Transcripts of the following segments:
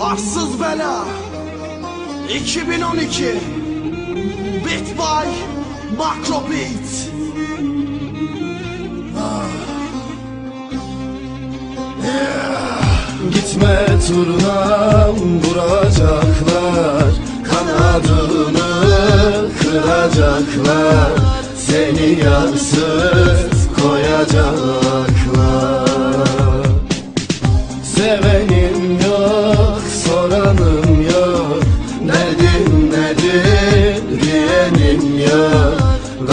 Arsız Bela. 2012 Beat by Macro Beat Gitme turnam vuracaklar. Kanadını kıracaklar. Seni yarsız koyacaklar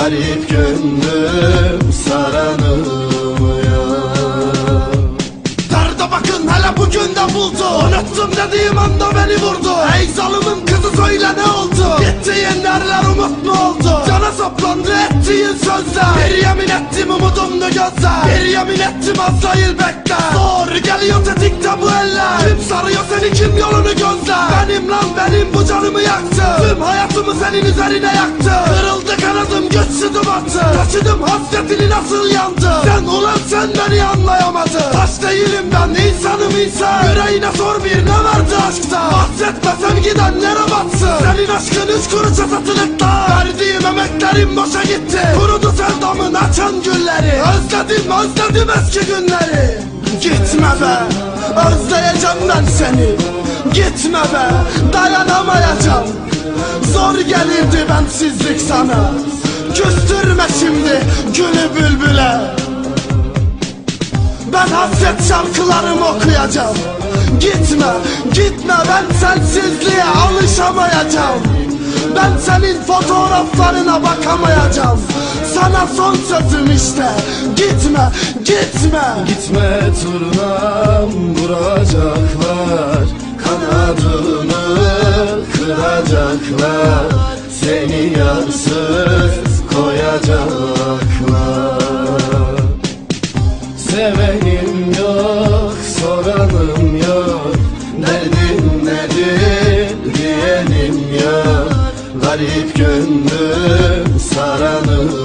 Garip gönlüm saranım yok Derde bakın hele bugün de buldu. Unuttum dediğim anda beni vurdu. Ey zalımın kızı söyle ne oldu? Gittiğin derler umut mu oldu? Saplandı ettiğin sözler Bir yemin ettim umudumdu gözler Bir yemin ettim Azrail bekle Zor geliyor tetikte bu eller. Kim sarıyor seni kim yolunu gözler? Benim lan benim bu canımı yaktı. Tüm hayatımı senin üzerine yaktı. Kırıldı kanadım güçsüzüm attı Taşıdım hasretini nasıl yandı? Sen ulan sen beni anlayamadın. Taş değilim ben insanım insan Yüreğine sor bir ne vardı aşkta? Bahsetme sevgiden nere batsın. Senin aşkın üç kuruşa satılıkta Emeklerim boşa gitti. Kurudu sevdamın açan gülleri. Özledim özledim eski günleri. Gitme be Özleyeceğim ben seni. Gitme be Dayanamayacağım Zor gelirdi bensizlik sana. Küstürme şimdi gülü bülbüle. Ben hasret şarkılarımı okuyacağım. Gitme, gitme ben sensizliğe alışamayacağım ben senin fotoğraflarına bakamayacağım. Sana son sözüm işte. Gitme, gitme. Gitme turnam vuracaklar. Kanadını kıracaklar. Seni yarsız koyacaklar. Sevenim yok, soranım yok. Derdim nedir diyenim yok garip gönlüm saralı